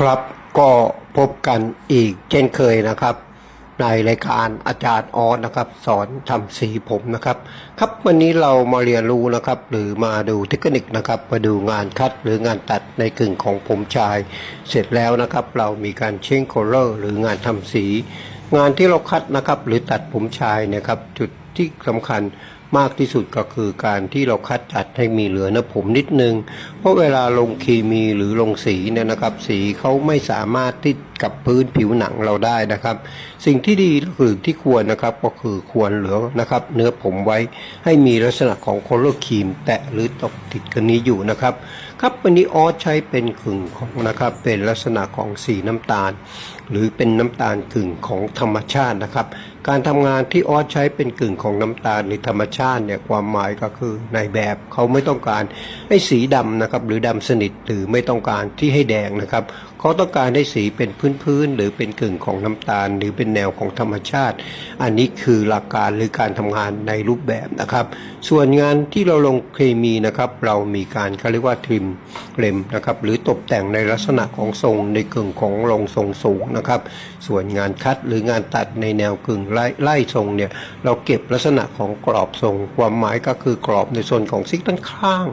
ครับก็พบกันอีกเช่นเคยนะครับ ในรายการอาจารย์ออสนะครับ สอนทำสีผมนะครับ ครับวันนี้เรามาเรียนรู้นะครับ หรือมาดูเทคนิคนะครับ มาดูงานคัดหรืองานตัดในกึ่งของผมชาย เสร็จแล้วนะครับ เรามีการเช้งโคลเลอร์หรืองานทำสี งานที่เราคัดนะครับ หรือตัดผมชายนะครับ จุดที่สำคัญ มากที่สุดก็คือการที่เราคัดจัดให้มีเหลือนื้อผมนิดนึง เพราะเวลาลงเคมีหรือลงสีเนี่ยนะครับ สีเขาไม่สามารถที่ กับพื้นผิวหนังเราได้นะครับ สิ่งที่ดีก็คือที่ควรนะครับก็คือควรเหลือนะครับ เนื้อผมไว้ให้มีลักษณะของโคลอครีม แตะหรือตกติดกันนี้อยู่นะครับครับวันนี้ออสใช้เป็นกึ่งของนะครับ เป็นลักษณะของสีน้ำตาล หรือเป็นน้ำตาลกึ่งของธรรมชาตินะครับ การทำงานที่ออสใช้เป็นกึ่งของน้ำตาลในธรรมชาติเนี่ยความหมายก็คือในแบบเขาไม่ต้องการให้สีดำนะครับหรือดำสนิทหรือไม่ต้องการที่ให้แดงนะครับ เขาต้องการให้สีเป็นพื้นๆหรือเป็นกึ่งของน้ำตาล หรือเป็นแนวของธรรมชาติ อันนี้คือหลักการหรือการทำงานในรูปแบบนะครับ ส่วนงานที่เราลงเคมีนะครับ เรามีการเขาเรียกว่าทริมเล็มนะครับหรือตกแต่งในลักษณะของทรงในกึ่งของลงทรงสูงนะครับส่วนงานคัดหรืองานตัดในแนวกึ่งไล่ไล่ทรงเนี่ยเราเก็บลักษณะของกรอบทรง ความหมายก็คือกรอบในส่วนของซิกด้านข้าง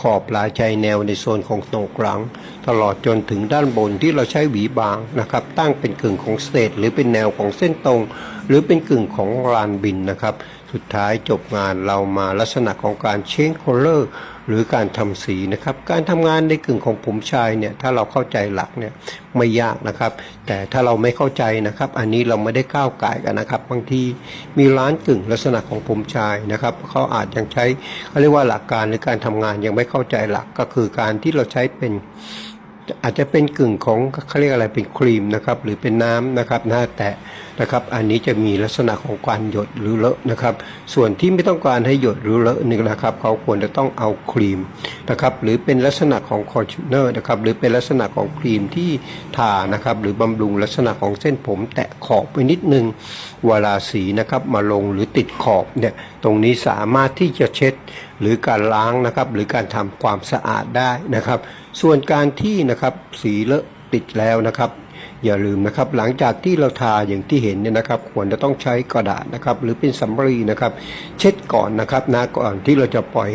ขอบปลายชายแนวในโซนของโหนกลังตลอดจนถึงด้านบนที่เราใช้หวีบางนะครับ ตั้งเป็นกึ่งของเศษหรือเป็นแนวของเส้นตรง หรือเป็นกึ่งของลานบินนะครับ สุดท้ายจบงานเรามาลักษณะของการเชนโคลเลอร์ หรือการทำสีนะครับ การทำงานในกึ่งของผมชายเนี่ยถ้าเราเข้าใจหลักเนี่ยไม่ยากนะครับ แต่ถ้าเราไม่เข้าใจนะครับ อันนี้เราไม่ได้ก้าวไก่กันนะครับ บางทีมีร้านกึ่งลักษณะของผมชายนะครับเขาอาจยังใช้เขาเรียกว่าหลักการหรือการทำงานยังไม่เข้าใจหลักก็คือการที่เราใช้เป็น อาจจะเป็นกึ่งของเขาเรียกอะไรเป็นครีมนะครับ หรือเป็นน้ำนะครับหน้าแตะนะครับ อันนี้จะมีลักษณะของการหยดหรือเลอะนะครับ ส่วนที่ไม่ต้องการให้หยดหรือเลอะนี่นะครับ เขาควรจะต้องเอาครีมนะครับ หรือเป็นลักษณะของคอนดิชเนอร์นะครับ หรือเป็นลักษณะของครีมที่ทานะครับ หรือบำรุงลักษณะของเส้นผมแตะขอบไปนิดนึงเวลาสีนะครับ มาลงหรือติดขอบเนี่ยตรงนี้สามารถที่จะเช็ดหรือการล้างนะครับ หรือการทำความสะอาดได้นะครับ ส่วนการที่นะครับสีเลอะติดแล้วนะครับ อย่าลืมนะครับหลังจากที่เราทาอย่างที่เห็นเนี่ยนะครับ ควรจะต้องใช้กระดาษนะครับ หรือเป็นสำลีนะครับ เช็ดก่อนนะครับนะก่อนที่เราจะปล่อย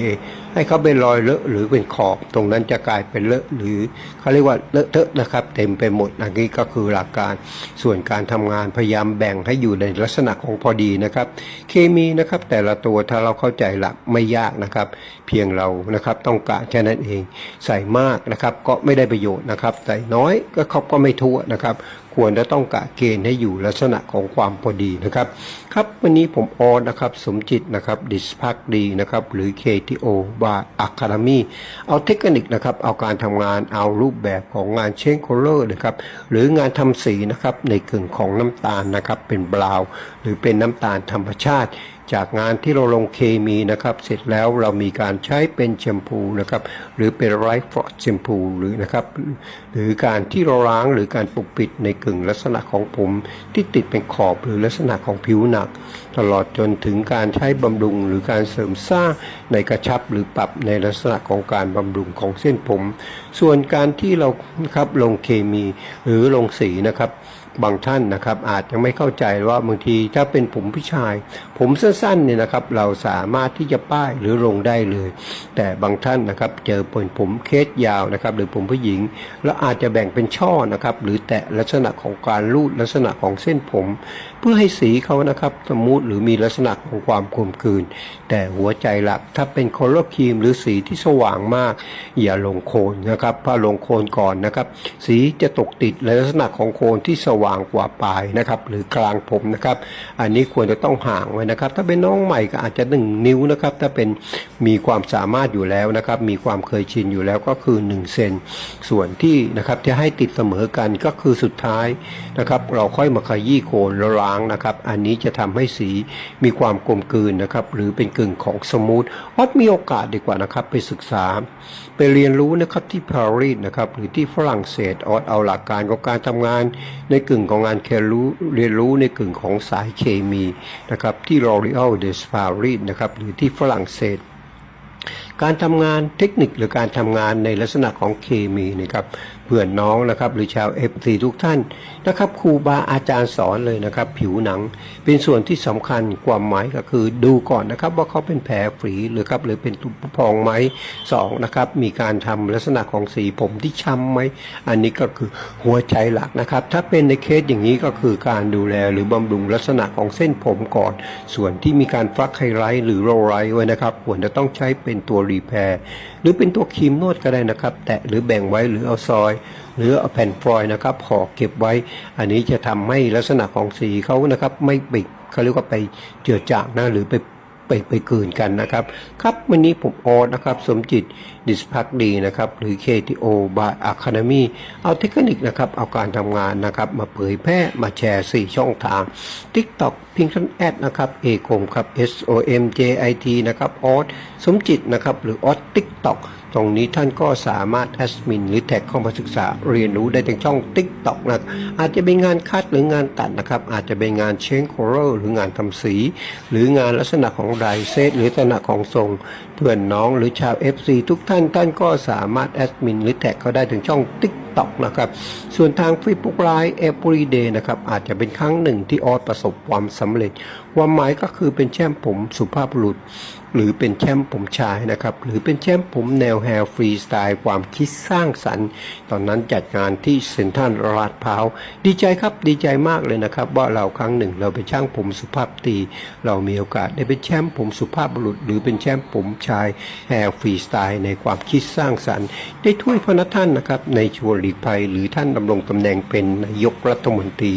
ให้เขาเป็นรอยเลอะหรือเป็นขอบตรงนั้นจะกลายเป็นเลอะหรือเขาเรียกว่าเลอะเทอะนะครับ เต็มไปหมดอันนี้ก็คือหลักการส่วนการทำงานพยายามแบ่งให้อยู่ในลักษณะของพอดีนะครับ เคมีนะครับแต่ละตัวถ้าเราเข้าใจหลักไม่ยากนะครับ เพียงเรานะครับต้องการแค่นั้นเอง ใส่มากนะครับก็ไม่ได้ประโยชน์นะครับ ใส่น้อยก็เขาก็ไม่ทั่วนะครับควรจะต้องกะเกณฑ์ให้อยู่ลักษณะของความพอดีนะครับ ครับวันนี้ผมออนะครับสมจิตนะครับดิสพักดีนะครับหรือ KTO บาร์อะคาเดมีเอาเทคนิคนะครับเอาการทำงานเอารูปแบบของงานเชนโคลเลอร์นะครับหรืองานทำสีนะครับในกึ่งของน้ำตาลนะครับเป็นบราวหรือเป็นน้ำตาลธรรมชาติ จากงานที่เราลงเคมีนะครับ เสร็จแล้วเรามีการใช้เป็นแชมพูนะครับ หรือเป็นไรฟ์ฟอร์ดแชมพูหรือนะครับ หรือการที่เราล้างหรือการปกปิดในกึ่งลักษณะของผมที่ติดเป็นขอบหรือลักษณะของผิวหนัก ตลอดจนถึงการใช้บำรุงหรือการเสริมสร้างในกระชับหรือปรับในลักษณะของการบำรุงของเส้นผม ส่วนการที่เรานะครับลงเคมีหรือลงสีนะครับ บางท่านนะครับ อาจจะไม่เข้าใจว่าบางทีถ้าเป็นผมผู้ชาย ผมสั้นๆเนี่ยนะครับ เราสามารถที่จะป้ายหรือลงได้เลย แต่บางท่านนะครับเจอเป็นผมเคสยาวนะครับ หรือผมผู้หญิง แล้วอาจจะแบ่งเป็นช่อนะครับ หรือแตะลักษณะของการลูดลักษณะของเส้นผม เพื่อให้สีเขานะครับสมูทหรือมีลักษณะของความกลมกลืน แต่หัวใจหลักถ้าเป็นคอร์ครีมหรือสีที่สว่างมาก อย่าลงโคนนะครับถ้าลงโคนก่อนนะครับ สีจะตกติดในลักษณะของโคนที่สว่างกว่าปลายนะครับหรือกลางผมนะครับ อันนี้ควรจะต้องห่างไว้นะครับ ถ้าเป็นน้องใหม่ก็อาจจะหนึ่งนิ้วนะครับ ถ้าเป็นมีความสามารถอยู่แล้วนะครับ มีความเคยชินอยู่แล้วก็คือ1เซนส่วนที่นะครับจะให้ติดเสมอกันก็คือสุดท้ายนะครับ เราค่อยมาขยี้โคนแล้วล้างนะครับ อันนี้จะทำให้สีมีความกลมกลืนนะครับ หรือเป็นกึ่งของสมูทออดมีโอกาสดีกว่านะครับ ไปศึกษา ไปเรียนรู้นะครับที่ปารีสนะครับหรือที่ฝรั่งเศสออดเอาหลักการของการทำงานในกึ่งของงานเครู้เรียนรู้ในกึ่งของสายเคมีนะครับที่ L'Oreal de Paris นะครับหรือที่ฝรั่งเศสการทำงานเทคนิคหรือการทำงานในลักษณะของเคมีนะครับ เพื่อนน้องนะครับหรือชาว FC ทุกท่านนะครับครูบาอาจารย์สอนเลยนะครับ ผิวหนังเป็นส่วนที่สำคัญความหมายก็คือดูก่อนนะครับว่าเขาเป็นแผลฝีหรือครับหรือเป็นตุ่มพองไหมสองนะครับมีการทำลักษณะของสีผมที่ช้ำไหมอันนี้ก็คือหัวใจหลักนะครับ ถ้าเป็นในเคสอย่างนี้ก็คือการดูแลหรือบำรุงลักษณะของเส้นผมก่อน ส่วนที่มีการฟักไฮไลท์หรือโรไลท์ไว้นะครับควรจะต้องใช้เป็นตัวรีแพร์หรือเป็นตัวครีมนวดก็ได้นะครับ แตะหรือแบ่งไว้หรือเอาซอย หรือเอาแผ่นฟอยล์นะครับห่อเก็บไว้ อันนี้จะทำให้ลักษณะของสีเขานะครับ ไม่ไปเขาเรียกว่าไปเจือจางนะหรือไป ไปไปกลืนกันนะครับ ครับวันนี้ผมออสนะครับ สมจิตดิสพักดีนะครับ หรือ KTO by Academy เอาเทคนิคนะครับ เอาการทำงานนะครับ มาเผยแพร่มาแชร์ 4 ช่องทาง TikTok พิงคันแอดนะครับเอกมครับ S O M J I T นะครับออสสมจิตนะครับ หรือออส TikTok ตรงนี้ท่านก็สามารถแอดมินหรือแท็กเข้ามาศึกษาเรียนรู้ได้ทางช่อง TikTok นะอาจจะเป็นงานคัดหรืองานตัดนะครับ อาจจะเป็นงานเชนโคเรหรืองานทำสี หรืองานลักษณะของไดเซตหรือลักษณะของทรงเพื่อนน้องหรือชาว FC ทุกท่านท่านก็สามารถแอดมินหรือแท็กเขาได้ถึงช่อง TikTok นะครับ ส่วนทาง Facebook Live Everyday นะครับ อาจจะเป็นครั้งหนึ่งที่ออสประสบความสำเร็จความหมายก็คือเป็นแชมป์ผมสุภาพบุรุษ หรือเป็นแชมป์ผมชายนะครับ หรือเป็นแชมป์ผมแนวแฮร์ฟรีสไตล์ความคิดสร้างสรรค์ ตอนนั้นจัดงานที่เซ็นทรัลลาดพร้าว ดีใจครับดีใจมากเลยนะครับ ว่าเราครั้งหนึ่งเราเป็นช่างผมสุภาพตี เรามีโอกาสได้เป็นแชมป์ผมสุภาพบุรุษ หรือเป็นแชมป์ผมชายแฮร์ฟรีสไตล์ในความคิดสร้างสรรค์ ได้ถ้วยพระนท่านนะครับในชวนหลีกภัย หรือท่านดำรงตำแหน่งเป็นนายกรัฐมนตรี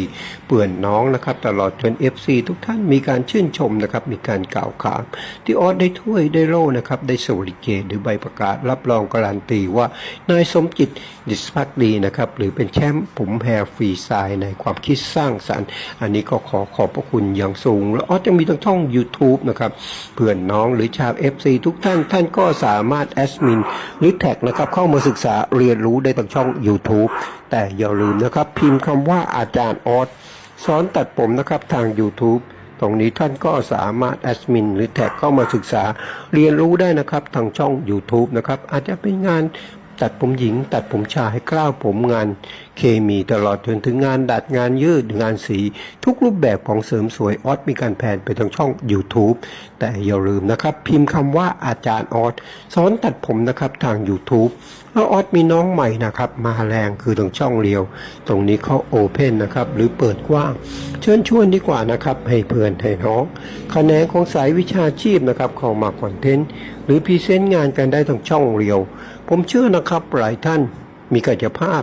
เปื่อนน้องนะครับ ตลอดจน FC ทุกท่านมีการชื่นชมนะครับ มีการกล่าวขานที่ออสได้ถ้วยได้โล่นะครับ ได้สวริเกตหรือใบประกาศรับรองการันตีว่านายสมจิตดิสพักดีนะครับ หรือเป็นแชมป์ผมแฮร์ฟรีสไตล์ในความคิดสร้างสรรค์ อันนี้ก็ขอขอบพระคุณอย่างสูง และออสยังมีทั้งช่อง YouTube นะครับเพื่อนน้องหรือชาว FC ทุกท่านท่านก็สามารถแอดมินหรือแท็กนะครับเข้ามาศึกษาเรียนรู้ได้ทางช่อง YouTube แต่อย่าลืมนะครับ พิมพ์คำว่าอาจารย์ออสสอนตัดผมนะครับทาง YouTube ตรงนี้ท่านก็สามารถแอดมินหรือแท็กเข้ามาศึกษาเรียนรู้ได้นะครับทางช่อง YouTube นะครับอาจจะเป็นงาน ตัดผมหญิง ตัดผมชายกล้าวผมงานเคมีตลอดจนถึงงานดัดงานยืดงานสี ทุกรูปแบบของเสริมสวยออสมีการแผนไปทางช่อง YouTube แต่อย่าลืมนะครับ พิมพ์คำว่าอาจารย์ออสสอนตัดผมนะครับทาง YouTube แล้วออสมีน้องใหม่นะครับ มาแรงคือตรงช่องเรียว ตรงนี้เขาโอเพนนะครับ หรือเปิดกว้าง เชิญชวนดีกว่านะครับ ให้เพื่อนให้น้องคะแนนของสายวิชาชีพนะครับเข้ามาคอนเทนต์หรือพรีเซนต์งานกันได้ทางช่องเรียว ผมเชื่อนะครับหลายท่านมีกายภาพ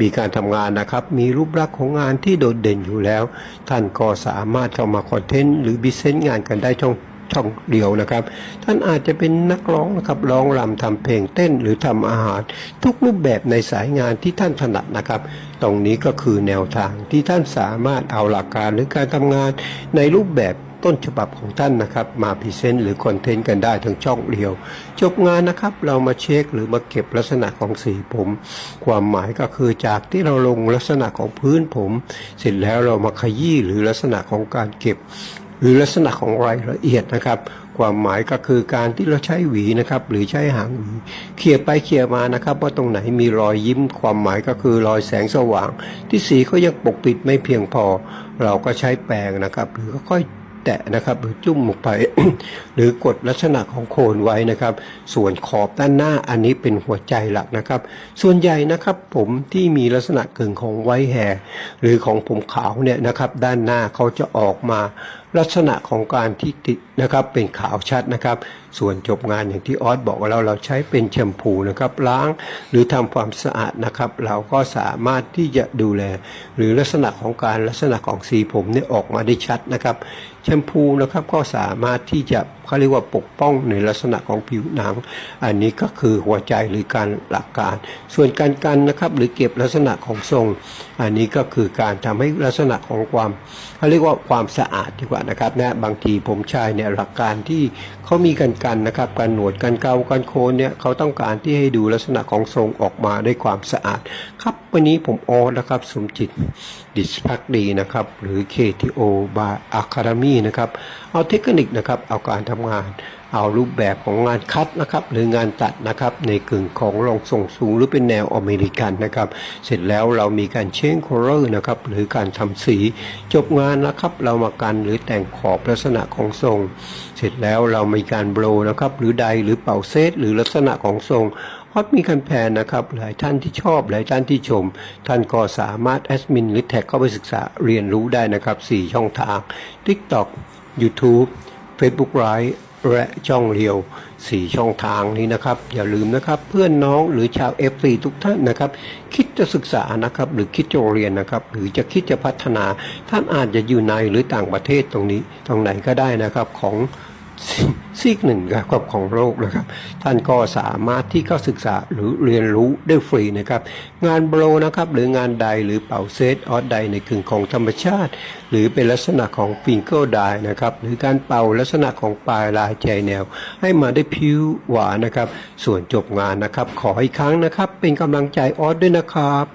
มีการทำงานนะครับ มีรูปลักษณ์ของงานที่โดดเด่นอยู่แล้ว ท่านก็สามารถเข้ามาคอนเทนต์หรือบิเซนต์งานกันได้ช่องช่องเดียวนะครับ ท่านอาจจะเป็นนักร้องนะครับร้องรำทำเพลงเต้นหรือทำอาหาร ทุกรูปแบบในสายงานที่ท่านถนัดนะครับ ตรงนี้ก็คือแนวทางที่ท่านสามารถเอาหลักการหรือการทำงานในรูปแบบ ต้นฉบับของท่านนะครับ มาพรีเซนต์หรือคอนเทนต์กันได้ทั้งช่องเดียว จบงานนะครับเรามาเช็คหรือมาเก็บลักษณะของสีผม ความหมายก็คือจากที่เราลงลักษณะของพื้นผม เสร็จแล้วเรามาขยี้หรือลักษณะของการเก็บ หรือลักษณะของรายละเอียดนะครับความหมายก็คือการที่เราใช้หวีนะครับหรือใช้หางหวีเขี่ยไปเขี่ยมานะครับ ว่าตรงไหนมีรอยยิ้ม ความหมายก็คือรอยแสงสว่าง ที่สีเขายังปกปิดไม่เพียงพอ เราก็ใช้แปรงนะครับ หรือค่อย แตะนะครับหรือจุ่มลงไป หรือกดลักษณะของโคนไว้นะครับ ส่วนขอบด้านหน้าอันนี้เป็นหัวใจหลักนะครับ ส่วนใหญ่นะครับผมที่มีลักษณะเกึ่งของไว้แฮร์หรือของผมขาวเนี่ยนะครับ ด้านหน้าเขาจะออกมา ลักษณะของการที่ติดนะครับเป็นขาวชัดนะครับ ส่วนจบงานอย่างที่ออสบอกว่าเราเราใช้เป็นแชมพูนะครับล้างหรือทำความสะอาดนะครับ เราก็สามารถที่จะดูแล หรือลักษณะของการลักษณะของสีผมเนี่ยออกมาได้ชัดนะครับ แชมพูนะครับก็สามารถที่จะ เขาเรียกว่าปกป้องในลักษณะของผิวหนัง อันนี้ก็คือหัวใจหรือการหลักการ ส่วนการกันนะครับหรือเก็บลักษณะของทรง อันนี้ก็คือการทำให้ลักษณะของความเขาเรียกว่าความสะอาดดีกว่านะครับนะบางทีผมชายเนี่ยหลักการที่เขามีกันกันนะครับการหนวดการเกาการโคนเนี่ยเขาต้องการที่ให้ดูลักษณะของทรงออกมาได้ความสะอาด ครับวันนี้ผมออนะครับสมจิต ดิสพักดีนะครับ หรือ KTO by Academy นะครับ เอาเทคนิคนะครับ เอาการทำงาน เอารูปแบบของงานคัดนะครับ หรืองานตัดนะครับ ในกึ่งของรองส่งสูงหรือเป็นแนวอเมริกันนะครับ เสร็จแล้วเรามีการเชนโคลเลอร์นะครับ หรือการทำสี จบงานนะครับ เรามากันหรือแต่งขอบลักษณะของทรง เสร็จแล้วเรามีการโบรนะครับ หรือใดหรือเป่าเซตหรือลักษณะของทรง ฮอตมีการแพนนะครับหลายท่านที่ชอบหลายท่านที่ชม ท่านก็สามารถแอดมินหรือแท็กเข้าไปศึกษาเรียนรู้ได้นะครับ 4 ช่องทาง TikTok YouTube Facebook Live และช่องเรียว 4 ช่องทางนี้นะครับ อย่าลืมนะครับเพื่อนน้องหรือชาว F4 ทุกท่านนะครับ คิดจะศึกษานะครับ หรือคิดจะเรียนนะครับ หรือจะคิดจะพัฒนา ท่านอาจจะอยู่ในหรือต่างประเทศตรงนี้ตรงไหนก็ได้นะครับของ ซีกหนึ่งนะครับของโลกนะครับ ท่านก็สามารถที่เข้าศึกษาหรือเรียนรู้ได้ฟรีนะครับ งานโบรนะครับหรืองานใดหรือเป่าเซตออสใดในกึ่งของธรรมชาติ หรือเป็นลักษณะของฟิงเกิลไดนะครับหรือการเป่าลักษณะของปลายลายแจแนว ให้มาได้ผิวหวานนะครับ ส่วนจบงานนะครับ ขออีกครั้งนะครับ เป็นกำลังใจออสด้วยนะครับ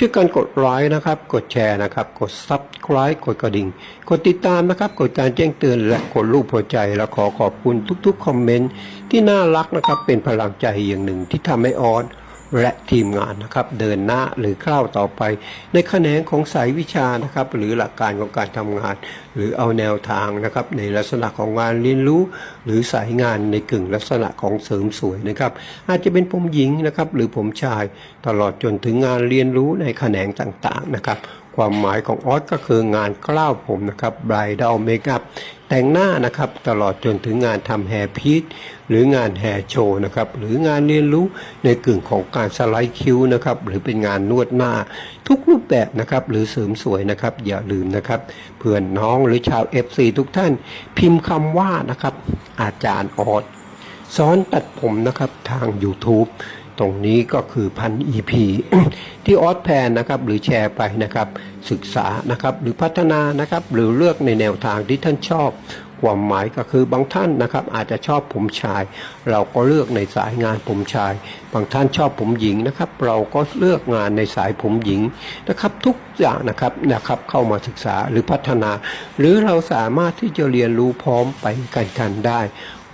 ช่วยกันกดไลค์นะครับ กดแชร์นะครับ กด Subscribe กดกระดิ่ง กดติดตามนะครับ กดการแจ้งเตือนและกดรูปหัวใจ และขอขอบคุณทุกๆ คอมเมนต์ที่น่ารักนะครับ เป็นพลังใจอย่างหนึ่งที่ทำให้ออน และทีมงานนะครับเดินหน้าหรือก้าวต่อไป ในแขนงของสายวิชานะครับ หรือหลักการของการทำงาน หรือเอาแนวทางนะครับ ในลักษณะของงานเรียนรู้ หรือสายงานในกึ่งลักษณะของเสริมสวยนะครับ อาจจะเป็นผมหญิงนะครับ หรือผมชายตลอดจนถึงงานเรียนรู้ในแขนงต่างๆนะครับ ความหมายของออสก็คืองานกล้าวผมนะครับบรดอลเมคอัพแต่งหน้านะครับตลอดจนถึงงานทำแฮร์พีทหรืองานแฮร์โชว์นะครับหรืองานเรียนรู้ในกึ่งของการสไลด์คิ้วนะครับหรือเป็นงานนวดหน้า ทุกรูปแบบนะครับหรือเสริมสวยนะครับอย่าลืมนะครับเพื่อนน้องหรือชาว FC ทุกท่าน พิมพ์คำว่านะครับอาจารย์ออสสอนตัดผมนะครับทาง YouTube ตรงนี้ก็คือพัน EP ที่ออสแพนนะครับหรือแชร์ไปนะครับศึกษานะครับหรือพัฒนานะครับหรือเลือกในแนวทางที่ท่านชอบความหมายก็คือบางท่านนะครับอาจจะชอบผมชาย เราก็เลือกในสายงานผมชาย บางท่านชอบผมหญิงนะครับ เราก็เลือกงานในสายผมหญิงนะครับ ทุกอย่างนะครับนะครับเข้ามาศึกษาหรือพัฒนา หรือเราสามารถที่จะเรียนรู้พร้อมไปกันกันได้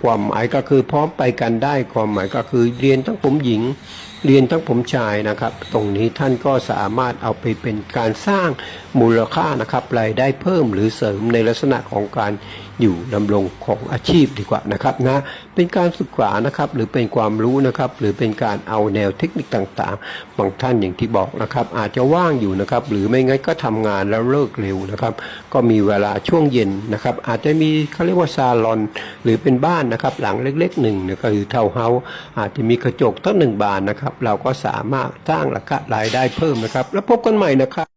ความหมายก็คือพร้อมไปกันได้ความหมายก็คือเรียนทั้งผมหญิง เรียนทั้งผมชายนะครับ ตรงนี้ท่านก็สามารถเอาไปเป็นการสร้างมูลค่านะครับรายได้เพิ่มหรือเสริมในลักษณะของการ อยู่ดำรงของอาชีพดีกว่านะครับนะเป็นการศึกษานะครับหรือเป็นความรู้นะครับหรือเป็นการเอาแนวเทคนิคต่างๆ บางท่านอย่างที่บอกนะครับอาจจะว่างอยู่นะครับหรือไม่งั้นก็ทำงานแล้วเลิกเร็วนะครับ ก็มีเวลาช่วงเย็นนะครับอาจจะมีเขาเรียกว่าซาลอน หรือเป็นบ้านนะครับหลังเล็กๆหนึ่งนะก็คือเท่าเฮาอาจจะมีกระจกตั้งหนึ่งบานนะครับ เราก็สามารถสร้างราคารายได้เพิ่มนะครับ แล้วพบกันใหม่นะครับ